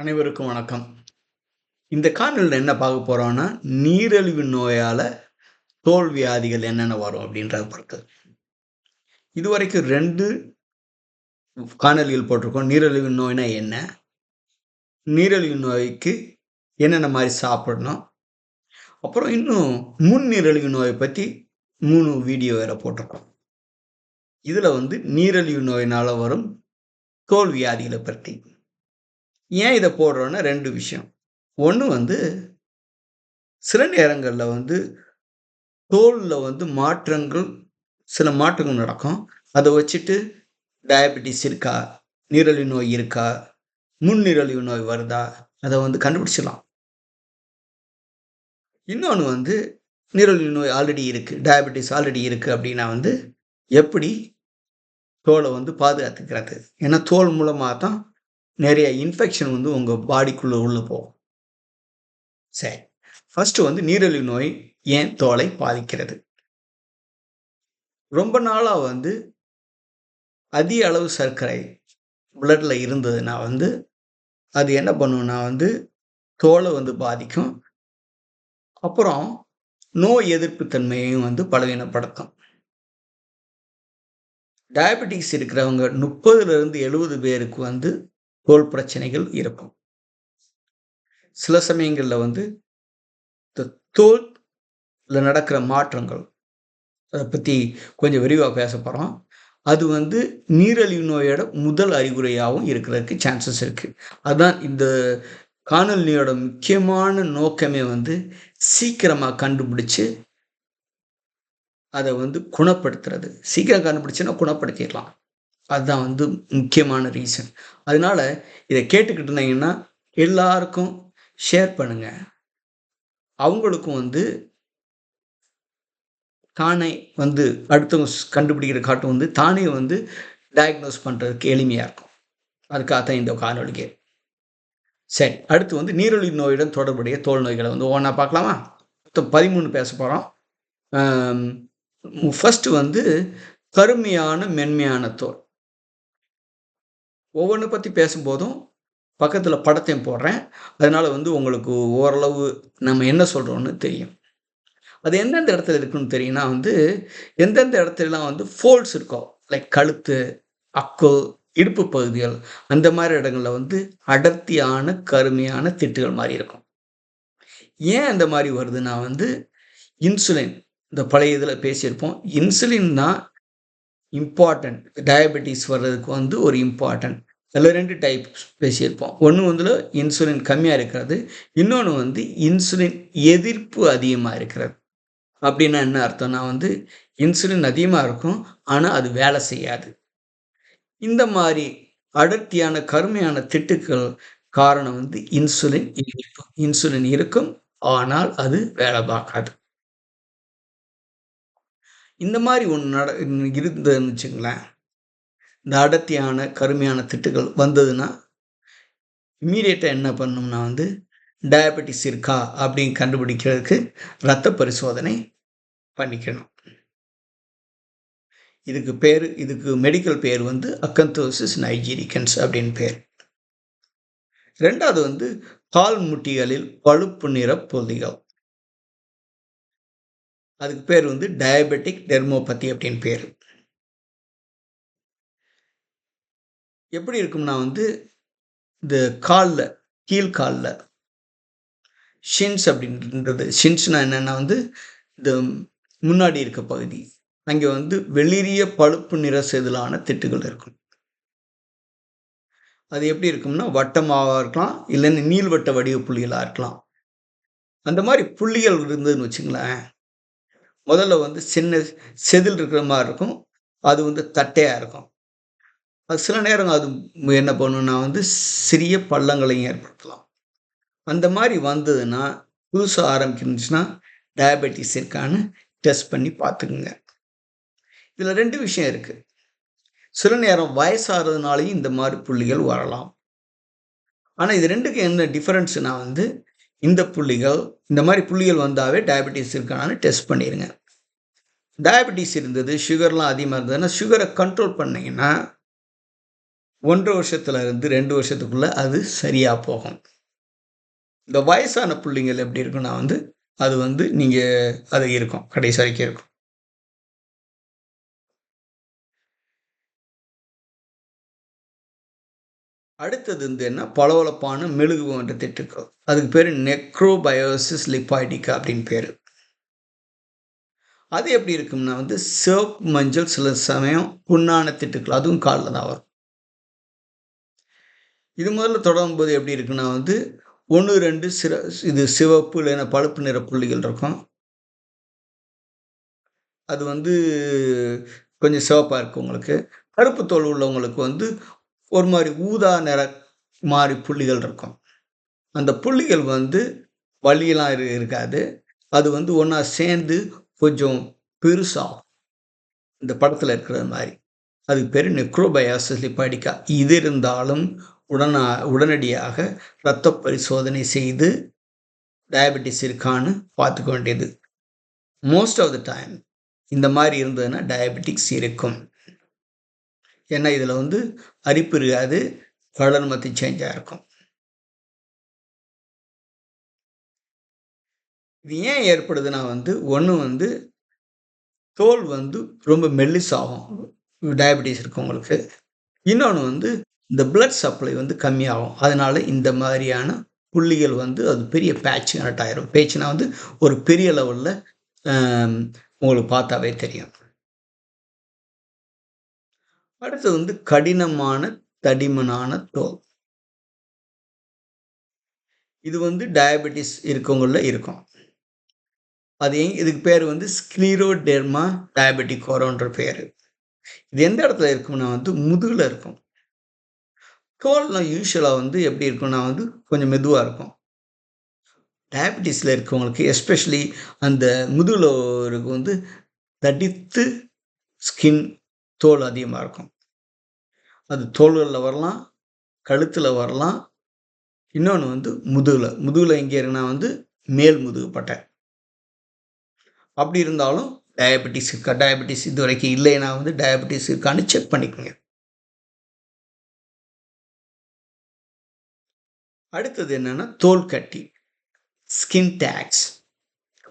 அனைவருக்கும் வணக்கம். இந்த காணொலியில் என்ன பார்க்க போகிறோன்னா நீரழிவு நோயால் தோல் வியாதிகள் என்னென்ன வரும் அப்படின்றத பொறுத்து இதுவரைக்கும் ரெண்டு காணொலிகள் போட்டிருக்கோம். நீரிழிவு நோய்னா என்ன? நீரிழிவு நோய்க்கு என்னென்ன மாதிரி சாப்பிடணும்? அப்புறம் இன்னும் முன் நீரழிவு நோயை பற்றி மூணு வீடியோ வேற போட்டிருக்கோம். இதில் வந்து நீரழிவு நோயினால் வரும் தோல் வியாதிகளை பற்றி ஏன் இதை போடுறோன்னா ரெண்டு விஷயம். ஒன்று வந்து சில நேரங்களில் வந்து தோலில் வந்து மாற்றங்கள் சில மாற்றங்கள் நடக்கும். அதை வச்சுட்டு டயபெட்டிஸ் இருக்கா நீரழிவு நோய் இருக்கா முன்னிரழிவு நோய் வருதா அதை வந்து கண்டுபிடிச்சிடலாம். இன்னொன்று வந்து நீரழிவு நோய் ஆல்ரெடி இருக்குது டயபெட்டிஸ் ஆல்ரெடி இருக்குது அப்படின்னா வந்து எப்படி தோலை வந்து பாதுகாத்துக்கிறது? ஏன்னா தோல் மூலமாக தான் நிறைய இன்ஃபெக்ஷன் வந்து உங்கள் பாடிக்குள்ளே உள்ளே போகும். சரி. ஃபஸ்ட்டு வந்து நீரிழிவு நோய் ஏன் தோலை பாதிக்கிறது? ரொம்ப நாளாக வந்து அதிக அளவு சர்க்கரை பிளட்டில் இருந்ததுன்னா வந்து அது என்ன பண்ணுன்னா வந்து தோலை வந்து பாதிக்கும். அப்புறம் நோய் எதிர்ப்பு தன்மையையும் வந்து பலவீனப்படுத்தும். டயபெட்டிக்ஸ் இருக்கிறவங்க முப்பதுலேருந்து எழுபது பேருக்கு வந்து தோல் பிரச்சனைகள் இருக்கும். சில சமயங்களில் வந்து இந்த தோல் நடக்கிற மாற்றங்கள் அதை பற்றி கொஞ்சம் விரிவாக பேச போகிறோம் அது வந்து நீரழிவு நோயோட முதல் அறிகுறியாகவும் இருக்கிறதுக்கு சான்சஸ் இருக்குது அதுதான் இந்த காணொலியோட முக்கியமான நோக்கமே வந்து சீக்கிரமாக கண்டுபிடிச்சு அதை வந்து குணப்படுத்துறது. சீக்கிரம் கண்டுபிடிச்சுன்னா குணப்படுத்திடலாம். அதுதான் வந்து முக்கியமான ரீசன் அதனால இதை கேட்டுக்கிட்டு இருந்தீங்கன்னா எல்லாருக்கும் ஷேர் பண்ணுங்க. அவங்களுக்கும் வந்து தானே வந்து அடுத்தவங்க கண்டுபிடிக்கிற காட்டும் வந்து தானே வந்து டயக்னோஸ் பண்ணுறதுக்கு எளிமையாக இருக்கும். அதுக்காக தான் இந்த காணொலிக்கு சரி அடுத்து வந்து நீரிழிவு நோயுடன் தொடர்புடைய தோல் நோய்களை வந்து ஒவ்வொன்றா பார்க்கலாமா? மொத்தம் பதிமூணு பேச போகிறோம் ஃபஸ்ட்டு வந்து கருமையான மென்மையான தோல். ஒவ்வொன்று பற்றி பேசும்போதும் பக்கத்தில் படத்தையும் போடுறேன். அதனால் வந்து உங்களுக்கு ஓரளவு நம்ம என்ன சொல்கிறோன்னு தெரியும். அது எந்தெந்த இடத்துல இருக்குன்னு தெரியும்னா வந்து எந்தெந்த இடத்துலலாம் வந்து ஃபோல்ட்ஸ் இருக்கோ லைக் கழுத்து அக்கு இடுப்பு பகுதிகள் அந்த மாதிரி இடங்களில் வந்து அடர்த்தியான கருமையான திட்டுகள் மாதிரி இருக்கும். ஏன் அந்த மாதிரி வருதுன்னா வந்து இன்சுலின் இந்த பழைய இதில் பேசியிருப்போம். இன்சுலின் தான் இம்பார்ட்டன்ட் டயபெட்டிஸ் வர்றதுக்கு வந்து ஒரு இம்பார்ட்டன்ட் அதில் ரெண்டு டைப் பேசியிருப்போம். ஒன்று வந்து இன்சுலின் கம்மியாக இருக்கிறது. இன்னொன்று வந்து இன்சுலின் எதிர்ப்பு அதிகமாக இருக்கிறது. அப்படின்னா என்ன அர்த்தம்னா வந்து இன்சுலின் அதிகமாக இருக்கும். ஆனால் அது வேலை செய்யாது. இந்த மாதிரி அடர்த்தியான கருமையான திட்டுக்கள் காரணம் வந்து இன்சுலின் எதிர்ப்பு. இன்சுலின் இருக்கும். ஆனால் அது வேலை பார்க்காது. இந்த மாதிரி ஒன்று நட இருந்ததுன்னு வச்சுங்களேன். இந்த அடர்த்தியான கருமையான திட்டுகள் வந்ததுன்னா இம்மீடியட்டாக என்ன பண்ணணும்னா வந்து டயபெட்டிஸ் இருக்கா அப்படின்னு கண்டுபிடிக்கிறதுக்கு ரத்த பரிசோதனை பண்ணிக்கணும். இதுக்கு பேர் இதுக்கு மெடிக்கல் பேர் வந்து அக்கந்தோசிஸ் நைஜீரிக்கன்ஸ் அப்படின்னு பேர். ரெண்டாவது வந்து கால் முட்டிகளில் பழுப்பு நிற பொதிகள் அதுக்கு பேர் வந்து டயபெட்டிக் டெர்மோபதி அப்படின்னு பேர். எப்படி இருக்கும்னா வந்து இந்த காலில் கீழ்காலில் ஷின்ஸ் அப்படின்றது ஷின்ஸ்னால் என்னென்னா வந்து இந்த முன்னாடி இருக்க பகுதி அங்கே வந்து வெளிரிய பழுப்பு நிற செதிலான திட்டுகள் இருக்கும். அது எப்படி இருக்கும்னா வட்டமாக இருக்கலாம் இல்லைன்னு நீள்வட்ட வடிவ புள்ளிகளாக இருக்கலாம். அந்த மாதிரி புள்ளிகள் இருந்ததுன்னு வச்சுங்களேன் முதல்ல வந்து சின்ன செதில் இருக்கிற மாதிரி இருக்கும். அது வந்து தட்டையாக இருக்கும். அது சில நேரம் அது என்ன பண்ணுன்னா வந்து சிறிய பள்ளங்களையும் ஏற்படுத்தலாம். அந்த மாதிரி வந்ததுன்னா புதுசாக ஆரம்பிச்சிருந்துச்சுன்னா டயபெட்டிஸ் இருக்கான்னு டெஸ்ட் பண்ணி பார்த்துக்குங்க. இதில் ரெண்டு விஷயம் இருக்குது சில நேரம் வயசாகிறதுனாலையும் இந்த மாதிரி புள்ளிகள் வரலாம். ஆனால் இது ரெண்டுக்கும் என்ன டிஃப்ரென்ஸ்னா வந்து இந்த புள்ளிகள் இந்த மாதிரி புள்ளிகள் வந்தாவே டயபெட்டிஸ் இருக்கான்னு டெஸ்ட் பண்ணிடுங்க டயபெட்டிஸ் இருந்தது சுகர்லாம் அதிகமாக இருந்ததுன்னா சுகரை கண்ட்ரோல் பண்ணிங்கன்னா ஒன்றரை வருஷத்தில் இருந்து ரெண்டு வருஷத்துக்குள்ளே அது சரியாக போகும். இந்த வயசான பிள்ளைங்கள் எப்படி இருக்குன்னா வந்து, அது வந்து நீங்கள் அது இருக்கும். கடைசி வரைக்கும் இருக்கும். அடுத்தது வந்து என்ன பளபளப்பான மெழுகு போன்ற திட்டுக்கள். அதுக்கு பேர் நெக்ரோபயோசிஸ் லிப்பாய்டிக்கா அப்படின்னு பேர் அது எப்படி இருக்கும்னா வந்து சிவப்பு மஞ்சள் சில சமயம் புண்ணான திட்டுக்கள். அதுவும் கால்ல தான் வரும். இது முதல்ல தொடங்கும்போது எப்படி இருக்குன்னா வந்து 1, 2 சிற இது சிவப்பு இல்லைன்னா பழுப்பு நிற புள்ளிகள் இருக்கும். அது வந்து கொஞ்சம் சிவப்பாக இருக்கும் உங்களுக்கு. கருப்பு தோல் உள்ளவங்களுக்கு வந்து ஒரு மாதிரி ஊதா நிற மாதிரி புள்ளிகள் இருக்கும். அந்த புள்ளிகள் வந்து வலியெல்லாம் இருக்காது. அது வந்து ஒன்றா சேர்ந்து கொஞ்சம் பெருசாகும். இந்த படத்தில் இருக்கிறது மாதிரி அது பேர் நெக்ரோபயாசிஸ் லிப்பாய்டிகா. இது இருந்தாலும் உடனா உடனடியாக இரத்த பரிசோதனை செய்து டயபெட்டிஸ் இருக்கான்னு பார்த்துக்க வேண்டியது. மோஸ்ட் ஆஃப் த டைம் இந்த மாதிரி இருந்ததுன்னா டயபெட்டிக்ஸ் இருக்கும். ஏன்னா இதில் வந்து அரிப்பு இருக்காது. கலர் சேஞ்சாக இருக்கும் இது ஏன் ஏற்படுதுன்னா வந்து, ஒன்று வந்து தோல் வந்து ரொம்ப மெல்லிசாகும். டயபெட்டிஸ் இருக்கவங்களுக்கு. இன்னொன்று வந்து இந்த பிளட் சப்ளை வந்து கம்மியாகும். அதனால் இந்த மாதிரியான புள்ளிகள் வந்து அது பெரிய பேட்ச் கனெக்ட் ஆகிரும் பேச்சுனா வந்து ஒரு பெரிய லெவலில் உங்களுக்கு பார்த்தாவே தெரியும். அடுத்து வந்து கடினமான தடிமனான தோல். இது வந்து டயபெட்டிஸ் இருக்கவங்களில் இருக்கும். அது எங் இதுக்கு பேர் வந்து ஸ்க்ளீரோடெர்மா டயபெட்டிகோரோன்ற பேர் இது எந்த இடத்துல இருக்கும்னா வந்து முதுகில் இருக்கும். தோல்லாம் யூஸ்வலாக வந்து எப்படி இருக்கும்னா வந்து கொஞ்சம் மெதுவாக இருக்கும். டயபெட்டிஸில் இருக்கவங்களுக்கு எஸ்பெஷலி அந்த முதுகில் இருக்க வந்து தடித்து ஸ்கின் தோல் அதிகமாக இருக்கும். அது தோல்களில் வரலாம், கழுத்தில் வரலாம். இன்னொன்று வந்து முதுகில் முதுகில் எங்கே இருக்குன்னா வந்து மேல் முதுகு பட்டை. அப்படி இருந்தாலும் டயபெட்டிஸ் இருக்கா? டயபெட்டிஸ் இதுவரைக்கும் இல்லைன்னா வந்து டயபெட்டிஸ் இருக்கான்னு செக் பண்ணிக்கோங்க அடுத்தது என்னென்னா தோல் கட்டி. Skin tags.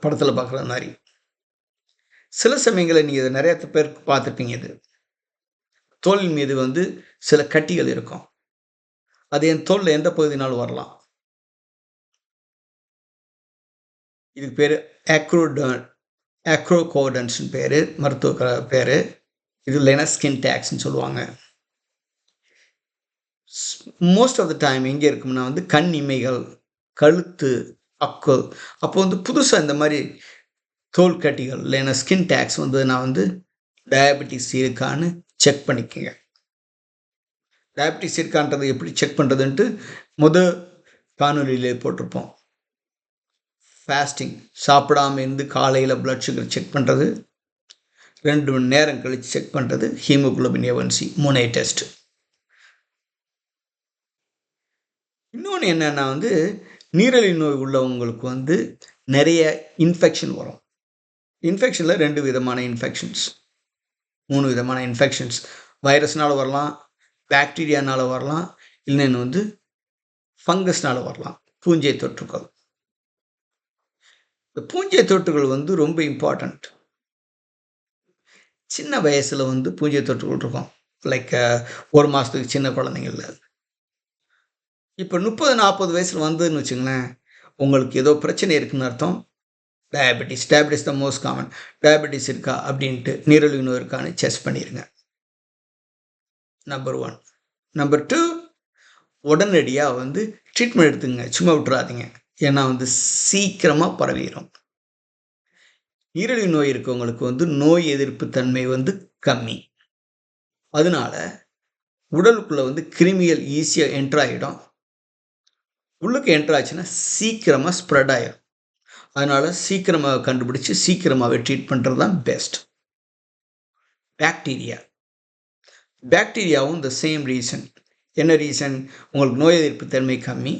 படத்தில் பார்க்குற மாதிரி சில சமயங்களில் நீங்கள் இத நிறைய பேர் பார்த்துருப்பீங்க இது. தோலின் மீது வந்து சில கட்டிகள் இருக்கும். அது என் தோலில் எந்த பகுதினாலும் வரலாம். இதுக்கு பேர் ஆக்ரோடர்ம் அக்ரோகோடன்ஸ்னு பேர் மருத்துவ பேர் இது இல்லைன்னா ஸ்கின் டேக்ஸ்ன்னு சொல்லுவாங்க. ஸ் மோஸ்ட் ஆஃப் த டைம் எங்கே இருக்கும்னா வந்து கண் இமைகள், கழுத்து, அக்குள் அப்போ வந்து புதுசாக இந்த மாதிரி தோல் கட்டிகள் இல்லைன்னா ஸ்கின் டேக்ஸ் வந்து நான் வந்து டயபெட்டிஸ் இருக்கான்னு செக் பண்ணிக்கங்க. டயபெட்டிஸ் இருக்கான்றது எப்படி செக் பண்ணுறதுன்ட்டு முத காணொலியிலே போட்டிருப்போம். ஃபாஸ்டிங் சாப்பிடாம இருந்து காலையில் பிளட் சுகர் செக் பண்ணுறது ரெண்டு மணி நேரம் கழித்து செக் பண்ணுறது ஹீமோகுளோபின் ஏ1சி 3 டெஸ்ட். இன்னொன்று என்னன்னா வந்து, நீரிழிவு நோய் உள்ளவங்களுக்கு வந்து நிறைய இன்ஃபெக்ஷன் வரும். இன்ஃபெக்ஷனில் ரெண்டு விதமான இன்ஃபெக்ஷன்ஸ். மூணு விதமான இன்ஃபெக்ஷன்ஸ். வைரஸ்னால் வரலாம், பாக்டீரியானால வரலாம், இல்லைன்னு வந்து ஃபங்கஸ்னால் வரலாம். பூஞ்சை தொற்றுக்கள் இந்த பூஞ்சை தொட்டுகள் வந்து ரொம்ப இம்பார்ட்டண்ட் சின்ன வயசில் வந்து பூஞ்சை தொட்டுகள் இருக்கும். லைக் ஒரு மாதத்துக்கு சின்ன குழந்தைங்கள்ல. இப்போ முப்பது நாற்பது வயசில் வந்ததுன்னு வச்சுங்களேன், உங்களுக்கு ஏதோ பிரச்சனை இருக்குன்னு அர்த்தம். டயபெட்டிஸ். டயபெட்டிஸ் தான் மோஸ்ட் காமன். டயபெட்டிஸ் இருக்கா அப்படின்ட்டு நீரழிவு நோய் இருக்கான்னு செக் பண்ணிருங்க. நம்பர் ஒன் நம்பர் டூ உடனடியாக வந்து ட்ரீட்மெண்ட் எடுத்துங்க சும்மா விட்டுறாதீங்க. ஏன்னா வந்து சீக்கிரமாக பரவிடும் நீரிழிவு நோய் இருக்கவங்களுக்கு வந்து நோய் எதிர்ப்பு தன்மை வந்து கம்மி. அதனால உடலுக்குள்ளே வந்து கிருமிகள் ஈஸியாக என்ட்ராகிடும் உள்ளுக்கு என்ட்ராச்சுன்னா சீக்கிரமாக ஸ்ப்ரெட் ஆகிடும் அதனால் சீக்கிரமாக கண்டுபிடிச்சி சீக்கிரமாகவே ட்ரீட் பண்ணுறது தான் பெஸ்ட். பேக்டீரியா பேக்டீரியாவும் த சேம் ரீசன். என்ன ரீசன்? உங்களுக்கு நோய் எதிர்ப்பு தன்மை கம்மி.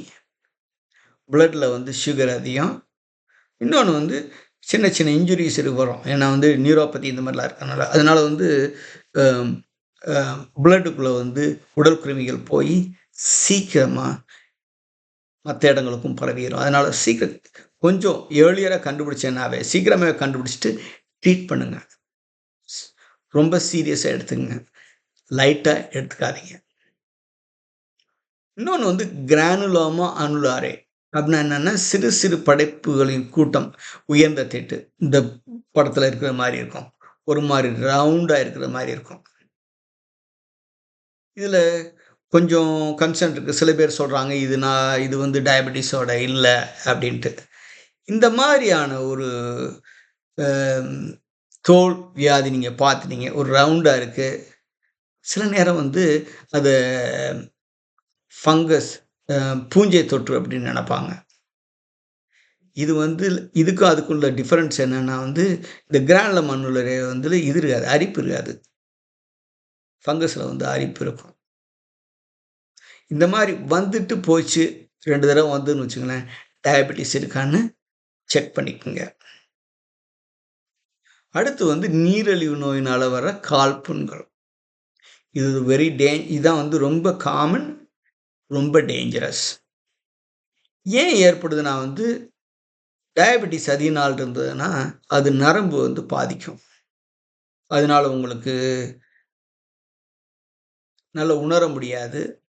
பிளட்டில் வந்து சுகர் அதிகம். இன்னொன்று வந்து சின்ன சின்ன இன்ஜுரீஸ் வரும். ஏன்னா வந்து நியூரோபதி இந்த மாதிரிலாம் இருக்கனால. அதனால் வந்து பிளட்டுக்குள்ளே வந்து உடல் கிருமிகள் போய் சீக்கிரமாக மற்ற இடங்களுக்கும் பரவிடும் அதனால் சீக்கிரம் கொஞ்சம் ஏர்லியராக கண்டுபிடிச்சேன்னாவே சீக்கிரமே கண்டுபிடிச்சிட்டு ட்ரீட் பண்ணுங்க ரொம்ப சீரியஸாக எடுத்துங்க லைட்டாக எடுத்துக்காதீங்க இன்னொன்று வந்து கிரானுலோமா அனுலாரே அப்படின்னா என்னென்னா சிறு சிறு படைப்புகளின் கூட்டம் உயர்ந்த திட்டு. இந்த படத்தில் இருக்கிற மாதிரி இருக்கும். ஒரு மாதிரி ரவுண்டாக இருக்கிற மாதிரி இருக்கும். இதில் கொஞ்சம் கன்சர்ன் இருக்குது சில பேர் சொல்கிறாங்க இது நான் இது வந்து டயபெட்டிஸோட இல்லை அப்படின்ட்டு. இந்த மாதிரியான ஒரு தோல் வியாதி நீங்கள் பார்த்துட்டீங்க ஒரு ரவுண்டாக இருக்குது சில நேரம் வந்து அது ஃபங்கஸ் பூஞ்சை தொற்று அப்படின்னு நினப்பாங்க. இது வந்து இதுக்கும் அதுக்குள்ள டிஃப்ரென்ஸ் என்னென்னா வந்து இந்த கிரானில் மண்ணுல வந்து இது இருக்காது அரிப்பு இருக்காது. ஃபங்கஸில் வந்து அரிப்பு இருக்கும். இந்த மாதிரி வந்துட்டு போச்சு ரெண்டு தடவை வந்துன்னு வச்சுங்களேன் டயபெட்டிஸ் இருக்கான்னு செக் பண்ணிக்கோங்க. அடுத்து வந்து நீரிழிவு நோயினால் வர கால்புண்கள் இது வெரி டே இதான் வந்து ரொம்ப காமன் ரொம்ப டேஞ்சரஸ் ஏன் ஏற்படுதுன்னா வந்து டயபெட்டிஸ் அதிக நாள் இருந்ததுன்னா அது நரம்பு வந்து பாதிக்கும். அதனால உங்களுக்கு நல்லா உணர முடியாது.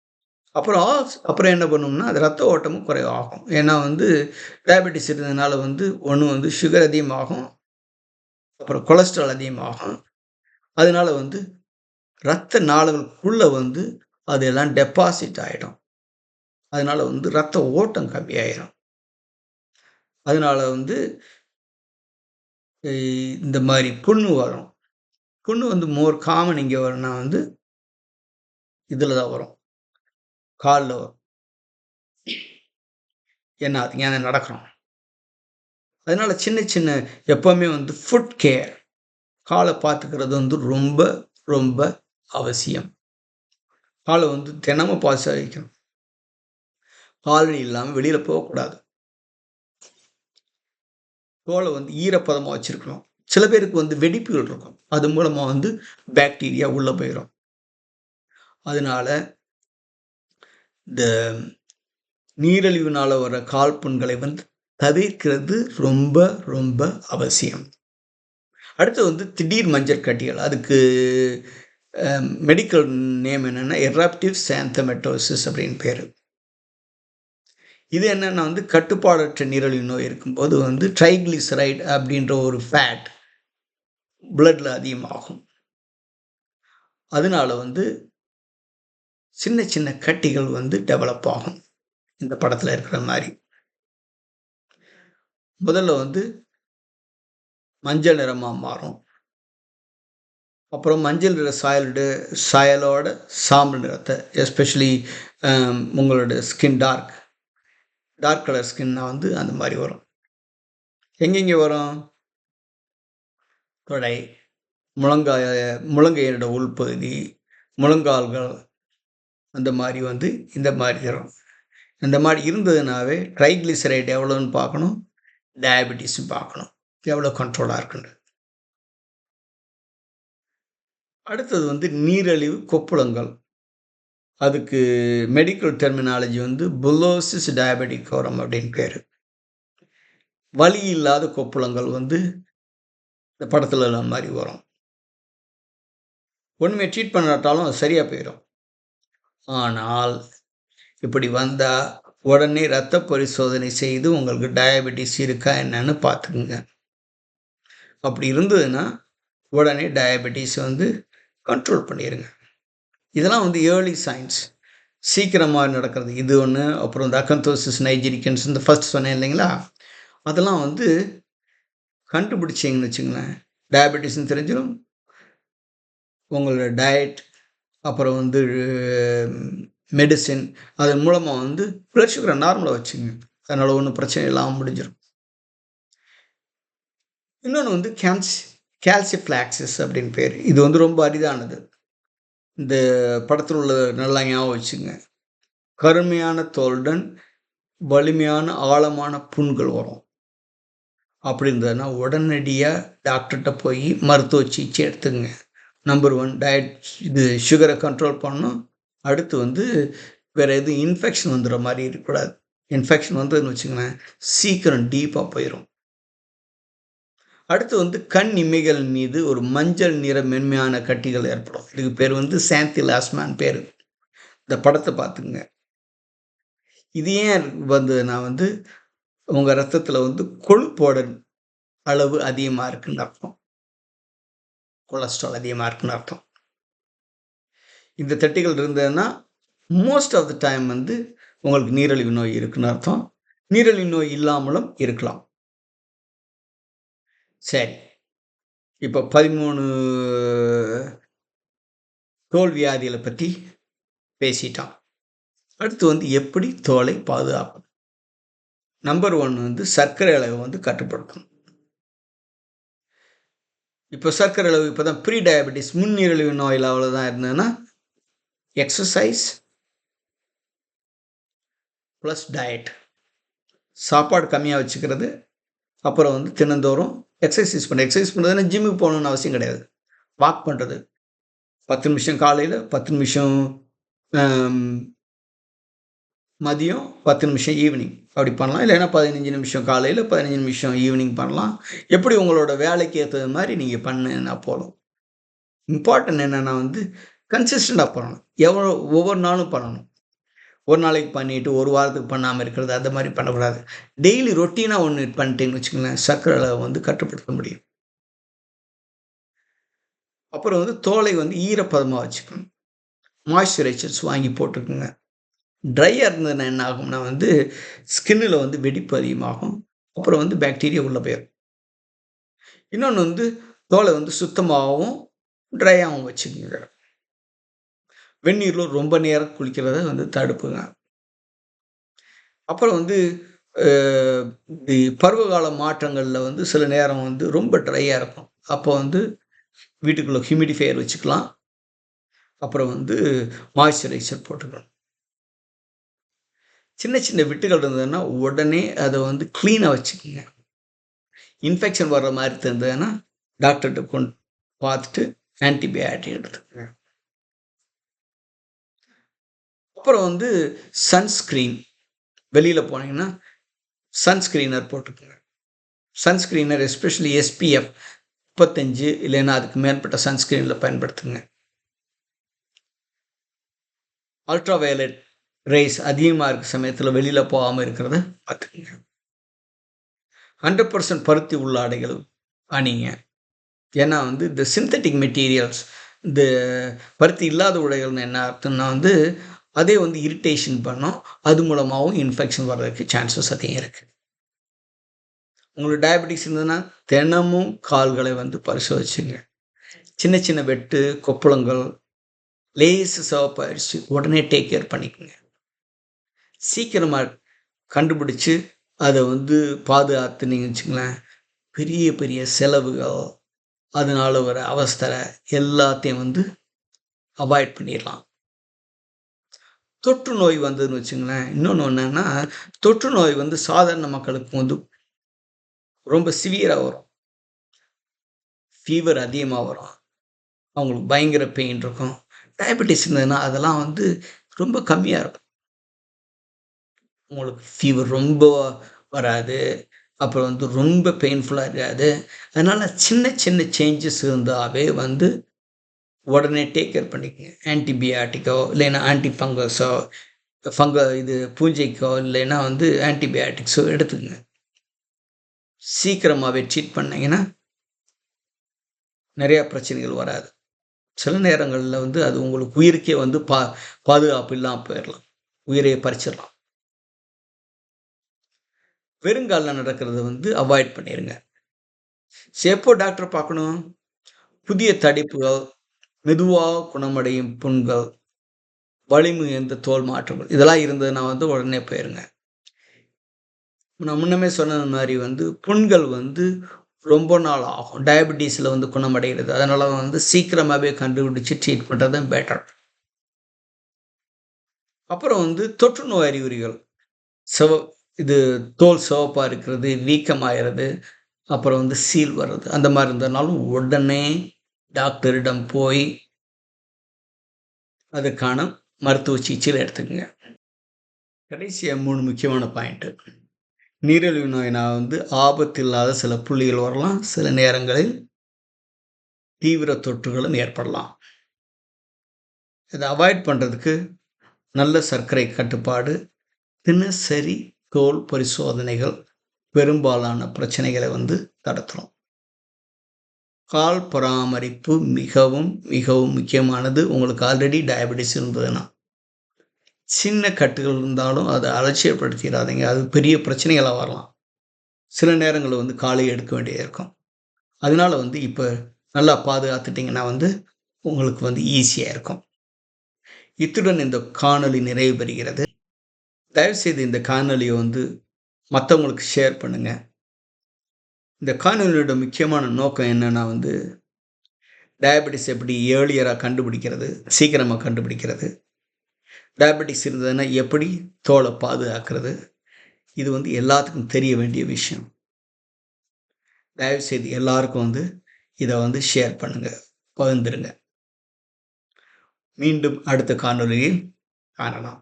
அப்புறம் ஆஸ்- அப்புறம் என்ன பண்ணும்னா அது ரத்த ஓட்டமும் குறைவாகும். ஏன்னா வந்து டயபெட்டிஸ் இருந்ததுனால வந்து ஒன்று வந்து சுகர் அதிகமாகும். அப்புறம் கொலஸ்ட்ரால் அதிகமாகும். அதனால வந்து ரத்த நாளுகளுக்குள்ளே வந்து அதெல்லாம் டெபாசிட் ஆகிடும் அதனால வந்து ரத்த ஓட்டம் கம்மியாயிரும். அதனால வந்து இந்த மாதிரி புண்ணு வரும். புண்ணு வந்து மோர் காமன் இங்கே வரும்னா வந்து இதில் தான் வரும். காலில் வரும். என்ன அது ஏன் நடக்கிறோம்? அதனால சின்ன சின்ன எப்பவுமே வந்து ஃபுட் கேர் காலை பார்த்துக்கிறது வந்து ரொம்ப ரொம்ப அவசியம். காலை வந்து தினமும் பாச வைக்கணும் காலனி இல்லாமல் வெளியில் போகக்கூடாது. தோலை வந்து ஈரப்பதமாக வச்சுருக்கணும். சில பேருக்கு வந்து வெடிப்புகள் இருக்கும். அது மூலமாக வந்து பாக்டீரியா உள்ளே போயிடும் அதனால இந்த நீரழிவுனால் வர கால்புண்களை வந்து தவிர்க்கிறது ரொம்ப ரொம்ப அவசியம். அடுத்து வந்து திடீர் மஞ்சள் கட்டிகள் அதுக்கு மெடிக்கல் நேம் என்னென்னா எராப்டிவ் சாந்தமெட்டோசிஸ் அப்படின்னு பேர். இது என்னென்னா வந்து கட்டுப்பாடற்ற நீரிழிவு நோய் இருக்கும்போது வந்து ட்ரைக்ளிசரைட் அப்படின்ற ஒரு ஃபேட் பிளட்டில் அதிகமாகும். அதனால வந்து சின்ன சின்ன கட்டிகள் வந்து டெவலப் ஆகும். இந்த படத்தில் இருக்கிற மாதிரி. முதல்ல வந்து மஞ்சள் நிறமாக மாறும். அப்புறம் மஞ்சள் நிற சாயலோட சாயலோட சாம்பல் நிறத்தை எஸ்பெஷலி உங்களோட ஸ்கின் டார்க் டார்க் கலர் ஸ்கின்னா வந்து அந்த மாதிரி வரும். எங்கெங்கே வரும்? தொடை முழங்காய முழங்கையினோட உள்பகுதி முழங்கால்கள் அந்த மாதிரி வந்து இந்த மாதிரி வரும். இந்த மாதிரி இருந்ததுனாவே ட்ரைக்ளிசரைட் எவ்வளோன்னு பார்க்கணும்? டயபெட்டிஸும் பார்க்கணும். எவ்வளோ கண்ட்ரோலாக இருக்குன்னு அடுத்தது வந்து நீரிழிவு கொப்புளங்கள். அதுக்கு மெடிக்கல் டெர்மினாலஜி வந்து புலோசிஸ் டயபெட்டிக் கோரம் அப்படின்னு பேர். வலி இல்லாத கொப்புளங்கள் வந்து இந்த படத்தில் எல்லாம் மாதிரி வரும். ஒன்றுமே ட்ரீட் பண்ணாட்டாலும் அது சரியாக போயிடும் ஆனால் இப்படி வந்தால் உடனே ரத்த பரிசோதனை செய்து உங்களுக்கு டயபெட்டிஸ் இருக்கா என்னன்னு பார்த்துக்குங்க. அப்படி இருந்ததுன்னா உடனே டயபெட்டிஸ் வந்து கண்ட்ரோல் பண்ணிடுங்க இதெல்லாம் வந்து ஏர்லி சயின்ஸ் சீக்கிரமாக நடக்கிறது. இது ஒன்று அப்புறம் இந்த அக்கந்தோசிஸ் நைஜிரிக்கன்ஸ் இந்த ஃபஸ்ட் சொன்னேன் இல்லைங்களா? அதெல்லாம் வந்து கண்டுபிடிச்சிங்கன்னு வச்சுங்களேன். டயபெட்டிஸ்னு தெரிஞ்சிடும். உங்களோட டயட் அப்புறம் வந்து மெடிசின் அதன் மூலமாக வந்து பிளட் சுகரை நார்மலாக வச்சுங்க. அதனால் ஒன்றும் பிரச்சனை இல்லாமல் முடிஞ்சிடும். இன்னொன்று வந்து கேன்ஸ் கேல்சிஃப்ளாக்சிஸ் அப்படின்னு பேர். இது வந்து ரொம்ப அரிதானது. இந்த படத்தில் உள்ள நல்லா ஞாபகம் வச்சுங்க. கருமையான தோலுடன் வலிமையான ஆழமான புண்கள் வரும். அப்படி இருந்ததுன்னா உடனடியாக டாக்டர்கிட்ட போய் மருத்துவ சிகிச்சை எடுத்துங்க. நம்பர் ஒன் டயட் இது சுகரை கண்ட்ரோல் பண்ணணும். அடுத்து வந்து வேறு எதுவும் இன்ஃபெக்ஷன் வந்துடுற மாதிரி இருக்கக்கூடாது. இன்ஃபெக்ஷன் வந்ததுன்னு வச்சுங்களேன் சீக்கிரம் டீப்பாக போயிடும் அடுத்து வந்து கண் இமைகள் மீது ஒரு மஞ்சள் நிற மென்மையான கட்டிகள் ஏற்படும். இதுக்கு பேர் வந்து சாந்தி லாஸ்மான் பேர். இந்த படத்தை பார்த்துங்க இது ஏன் வந்ததுன்னா வந்து உங்கள் ரத்தத்தில் வந்து கொழுப்போட அளவு அதிகமாக இருக்குன்னு அர்த்தம். கொலஸ்ட்ரால் அதிகமாக இருக்குன்னு அர்த்தம். இந்த தட்டிகள் இருந்ததுன்னா மோஸ்ட் ஆஃப் த டைம் வந்து உங்களுக்கு நீரிழிவு நோய் இருக்குன்னு அர்த்தம். நீரிழிவு நோய் இல்லாமலும் இருக்கலாம். சரி. இப்போ பதிமூணு தோல் வியாதிகளை பற்றி பேசிட்டோம். அடுத்து வந்து எப்படி தோலை பாதுகாப்பது? நம்பர் ஒன் வந்து சர்க்கரை அளவை வந்து கட்டுப்படுத்தணும். இப்போ சர்க்கரை அளவு இப்போ தான் ப்ரீ டயபெட்டிஸ் முன்நீரிழிவு நோயில் அவ்வளோதான் இருந்ததுன்னா எக்ஸசைஸ் ப்ளஸ் டயட் சாப்பாடு கம்மியாக வச்சுக்கிறது அப்புறம் வந்து தினந்தோறும் எக்ஸசைஸ் பண்ண. எக்ஸசைஸ் பண்ணுறதுன்னா ஜிம்முக்கு போகணுன்னு அவசியம் கிடையாது. வாக் பண்ணுறது பத்து நிமிஷம் காலையில் பத்து நிமிஷம் மதியம் பத்து நிமிஷம் ஈவினிங் அப்படி பண்ணலாம். இல்லைன்னா பதினஞ்சு நிமிஷம் காலையில் பதினஞ்சு நிமிஷம் ஈவினிங் பண்ணலாம். எப்படி உங்களோட வேலைக்கு ஏற்றது மாதிரி நீங்கள் பண்ணுன்னா போதும். இம்பார்ட்டன்ட் என்னென்னா வந்து கன்சிஸ்டண்ட்டாக பண்ணணும். எவ்வளோ ஒவ்வொரு நாளும் பண்ணணும். ஒரு நாளைக்கு பண்ணிவிட்டு ஒரு வாரத்துக்கு பண்ணாமல் இருக்கிறது அந்த மாதிரி பண்ணக்கூடாது. டெய்லி ரொட்டீனாக ஒன்று பண்ணிட்டேன்னு வச்சுக்கோங்களேன் சர்க்கரை அளவை வந்து கட்டுப்படுத்த முடியும். அப்புறம் வந்து தோலை வந்து ஈரப்பதமாக வச்சுக்கணும். மாய்ஸ்சரைசர்ஸ் வாங்கி போட்டுக்கோங்க. ட்ரையாக இருந்ததுன்னா என்ன ஆகும்னா வந்து ஸ்கின்னில் வந்து வெடிப்பு அதிகமாகும். அப்புறம் வந்து பாக்டீரியா உள்ளே போயிடும் இன்னொன்று வந்து தோலை வந்து சுத்தமாகவும் ட்ரையாகவும் வச்சுக்கோங்க. வெந்நீரில் ரொம்ப நேரம் குளிக்கிறத வந்து தடுப்புங்க. அப்புறம் வந்து பருவகால மாற்றங்களில் வந்து சில நேரம் வந்து ரொம்ப ட்ரையாக இருக்கும். அப்போ வந்து வீட்டுக்குள்ளே ஹியூமிடிஃபையர் வச்சுக்கலாம். அப்புறம் வந்து மாய்ஸ்சரைசர் போட்டுக்கலாம். சின்ன சின்ன விட்டுகள் இருந்ததுன்னா உடனே அதை வந்து க்ளீனாக வச்சுக்கோங்க. இன்ஃபெக்ஷன் வர்ற மாதிரி இருந்ததுன்னா டாக்டர்கிட்ட கொண்டு பார்த்துட்டு ஆன்டிபயாட்டிக் எடுத்துக்கோங்க. அப்புறம் வந்து சன்ஸ்க்ரீன் வெளியில் போனீங்கன்னா சன்ஸ்க்ரீனர் போட்டுக்கோங்க. சன்ஸ்க்ரீனர் எஸ்பெஷலி எஸ்பிஎஃப் முப்பத்தஞ்சு இல்லைன்னா அதுக்கு மேற்பட்ட சன்ஸ்க்ரீனில் பயன்படுத்துங்க. அல்ட்ரா வயலட் ரேஸ் அதிகமாக இருக்க சமயத்தில் வெளியில் போகாமல் இருக்கிறத பார்த்துக்கங்க. ஹண்ட்ரட் பர்சன்ட் பருத்தி உள்ளாடைகள் அணிங்க. ஏன்னா வந்து இந்த சிந்தட்டிக் மெட்டீரியல்ஸ் இந்த பருத்தி இல்லாத உடைகள்னு என்ன அர்த்தம்னா வந்து அதே வந்து இரிட்டேஷன் பண்ணோம் அது மூலமாகவும் இன்ஃபெக்ஷன் வர்றதுக்கு சான்சஸ் அதிகம் இருக்குது உங்களுக்கு டயபெட்டிக்ஸ் இருந்ததுன்னா தினமும் கால்களை வந்து பரிசோதிச்சுங்க. சின்ன சின்ன வெட்டு கொப்பளங்கள் லேசு சிவப்பாயிடுச்சு உடனே டேக் கேர் பண்ணிக்கோங்க. சீக்கிரமாக கண்டுபிடிச்சி அதை வந்து பாதுகாத்துனீங்க வச்சுங்களேன் பெரிய பெரிய செலவுகள் அதனால் வர அவஸ்தரை எல்லாத்தையும் வந்து அவாய்ட் பண்ணிடலாம். தொற்று நோய் வந்ததுன்னு வச்சுங்களேன். இன்னொன்று என்னென்னா தொற்று நோய் வந்து சாதாரண மக்களுக்கு வந்து ரொம்ப சிவியராக வரும். ஃபீவர் அதிகமாக வரும். அவங்களுக்கு பயங்கர பெயின் இருக்கும். டயபெட்டிஸ் இருந்ததுன்னா அதெல்லாம் வந்து ரொம்ப கம்மியாக இருக்கும். உங்களுக்கு ஃபீவர் ரொம்ப வராது. அப்புறம் வந்து ரொம்ப பெயின்ஃபுல்லாக இருக்காது. அதனால் சின்ன சின்ன சேஞ்சஸ் இருந்தாவே வந்து உடனே டேக் கேர் பண்ணிக்கோங்க. ஆன்டிபயாட்டிக்கோ இல்லைன்னா ஆன்டி ஃபங்கஸோ ஃபங்க இது பூஞ்சைக்கோ இல்லைன்னா வந்து ஆன்டிபயாட்டிக்ஸோ எடுத்துக்கங்க. சீக்கிரமாகவே ட்ரீட் பண்ணிங்கன்னா நிறையா பிரச்சனைகள் வராது. சில நேரங்களில் வந்து அது உங்களுக்கு உயிருக்கே வந்து பா பாதுகாப்பு இல்லாமல் போயிடலாம் உயிரையே பறிச்சிடலாம் வெறுங்காலில் நடக்கிறத வந்து அவாய்ட் பண்ணிடுங்க எப்போ டாக்டர் பார்க்கணும். புதிய தடிப்புகள் மெதுவாக குணமடையும் புண்கள் வலிமை எந்த தோல் மாற்றங்கள் இதெல்லாம் இருந்ததுன்னா வந்து உடனே போயிருங்க. நான் முன்னமே சொன்னது மாதிரி வந்து புண்கள் வந்து ரொம்ப நாள் ஆகும். டயபெட்டிஸில் வந்து குணமடைகிறது. அதனால் வந்து சீக்கிரமாகவே கண்டுபிடிச்சி ட்ரீட் பண்ணுறது தான் பெட்டர் அப்புறம் வந்து தொற்று நோய் அறிகுறிகள். சிவ இது தோல் சிவப்பாக இருக்கிறது வீக்கமாகிறது அப்புறம் வந்து சீல் வர்றது அந்த மாதிரி இருந்ததுனாலும் உடனே டாக்டரிடம் போய் அதுக்கான மருத்துவ சிகிச்சையில் எடுத்துக்கங்க. கடைசியாக மூணு முக்கியமான பாயிண்ட்டு நீரிழிவு நோயினால் வந்து ஆபத்து இல்லாத சில புள்ளிகள் வரலாம். சில நேரங்களில் தீவிர தொற்றுகளும் ஏற்படலாம். இதை அவாய்ட் பண்ணுறதுக்கு நல்ல சர்க்கரை கட்டுப்பாடு தினசரி தோல் பரிசோதனைகள் பெரும்பாலான பிரச்சனைகளை வந்து தடுத்துரும். கால் பராமரிப்பு மிகவும் மிகவும் முக்கியமானது. உங்களுக்கு ஆல்ரெடி டயபெட்டிஸ் இருந்ததுன்னா. சின்ன கட்டுகள் இருந்தாலும் அதை அலட்சியப்படுத்திடாதீங்க. அது பெரிய பிரச்சனைகளாக வரலாம். சில நேரங்களில் வந்து காலை எடுக்க வேண்டியது இருக்கும். அதனால வந்து இப்போ நல்லா பாதுகாத்துட்டிங்கன்னா வந்து உங்களுக்கு வந்து ஈஸியாக இருக்கும். இத்துடன் இந்த காணொலி நிறைவு பெறுகிறது. தயவுசெய்து இந்த காணொலியை வந்து மற்றவங்களுக்கு ஷேர் பண்ணுங்கள் இந்த காணொலியோட முக்கியமான நோக்கம் என்னென்னா வந்து டயபெட்டிஸ் எப்படி ஏர்லியராக கண்டுபிடிக்கிறது சீக்கிரமாக கண்டுபிடிக்கிறது டயபெட்டிஸ் இருந்ததுன்னா எப்படி தோலை பாதுகாக்கிறது இது வந்து எல்லாத்துக்கும் தெரிய வேண்டிய விஷயம். தயவுசெய்து எல்லாருக்கும் வந்து இதை வந்து ஷேர் பண்ணுங்கள் பகிர்ந்துருங்க. மீண்டும் அடுத்த காணொலியில் காணலாம்.